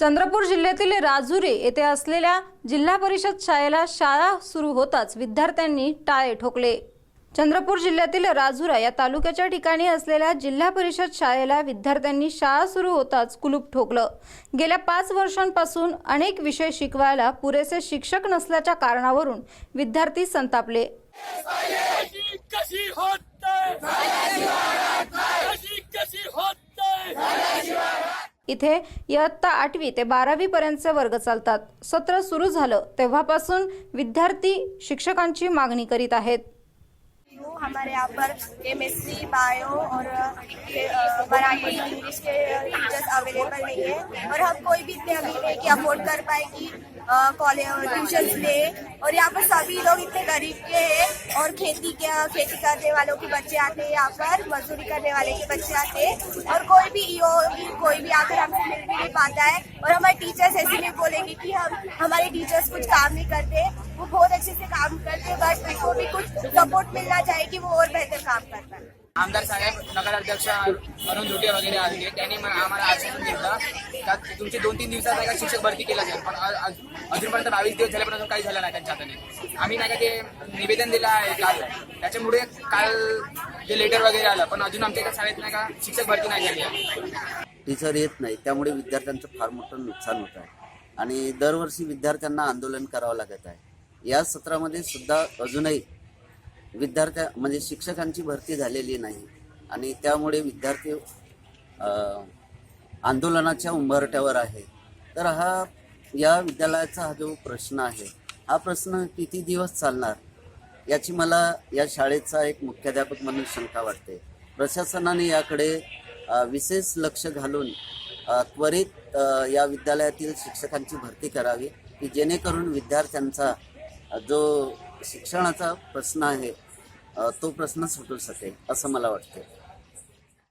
चंद्रपूर जिल्ह्यातील राजुरी येथे असलेल्या जिल्हा परिषद शाळेला शाळा सुरू होताच विद्यार्थ्यांनी टाळे ठोकले. चंद्रपूर जिल्ह्यातील राजुरा या तालुक्याच्या ठिकाणी असलेल्या जिल्हा परिषद शाळेला विद्यार्थ्यांनी शाळा सुरू होताच कुलूप ठोकलं. गेल्या पाच वर्षांपासून अनेक विषय शिकवायला पुरेसे शिक्षक नसल्याच्या कारणावरून विद्यार्थी संतापले. इथे इयत्ता आठवी ते बारावी पर्यंतचे वर्ग चालतात. सत्र सुरू झालं तेव्हापासून विद्यार्थी शिक्षकांची मागणी करीत आहेत. हमारे यहाँ पर केमिस्ट्री बायो और मराठी इंग्लिश के टीचर्स अवेलेबल नहीं है और हम कोई भी इतने अमीर नहीं कि अफोर्ड कर पाए कि कॉलेज ट्यूशन ले। और यहाँ पर सभी लोग इतने गरीब के हैं और खेती के खेती करने वालों के बच्चे आते हैं यहाँ पर, मजदूरी करने वाले के बच्चे आते हैं। और कोई भी ईओ कोई भी आकर हमसे मिल भी नहीं पाता है। और हमारे टीचर्स ऐसे नहीं बोलेंगे कि हम, हमारे टीचर्स कुछ काम नहीं करते। वो बहुत अच्छे से काम करते हैं बट उनको भी कुछ सपोर्ट मिलना चाहिए कि वो और बेहतर काम कर पाए। आमदार साहेब नगराध्यक्ष अरुण धुटे वगैरे आले त्यांनी आम्हाला आश्वासन दिलं का तुमची दोन तीन दिवसात नाही का शिक्षक भरती केलं जाईल. पण अजूनपर्यंत बावीस दिवस झाले पण अजून काही झालं नाही त्यांच्या हाताने. आम्ही नाही का ते निवेदन दिलं आहे काल. त्याच्यामुळे काल ते लेटर वगैरे आलं पण अजून आमच्या शाळेत नाही का शिक्षक भरती नाही झाली आहे. टीचर येत नाही. त्यामुळे विद्यार्थ्यांचं फार मोठं नुकसान होत आहे. आणि दरवर्षी विद्यार्थ्यांना आंदोलन करावं लागत आहे. या सत्रामध्ये सुद्धा अजूनही विद्यार्थ्या म्हणजे शिक्षकांची भरती झालेली नाही. आणि त्यामुळे विद्यार्थी आंदोलनाच्या उंबरट्यावर आहे. तर हा या विद्यालयाचा हा जो प्रश्न आहे हा प्रश्न किती दिवस चालणार? याची मला या शाळेचा एक मुख्याध्यापक म्हणून शंका वाटते. प्रशासनाने याकडे विशेष लक्ष घालून त्वरित या विद्यालयातील शिक्षकांची भरती करावी की जेणेकरून विद्यार्थ्यांचा जो शिक्षणाचा प्रश्न आहे. तो प्रश्न सुटू शकेल असं मला वाटते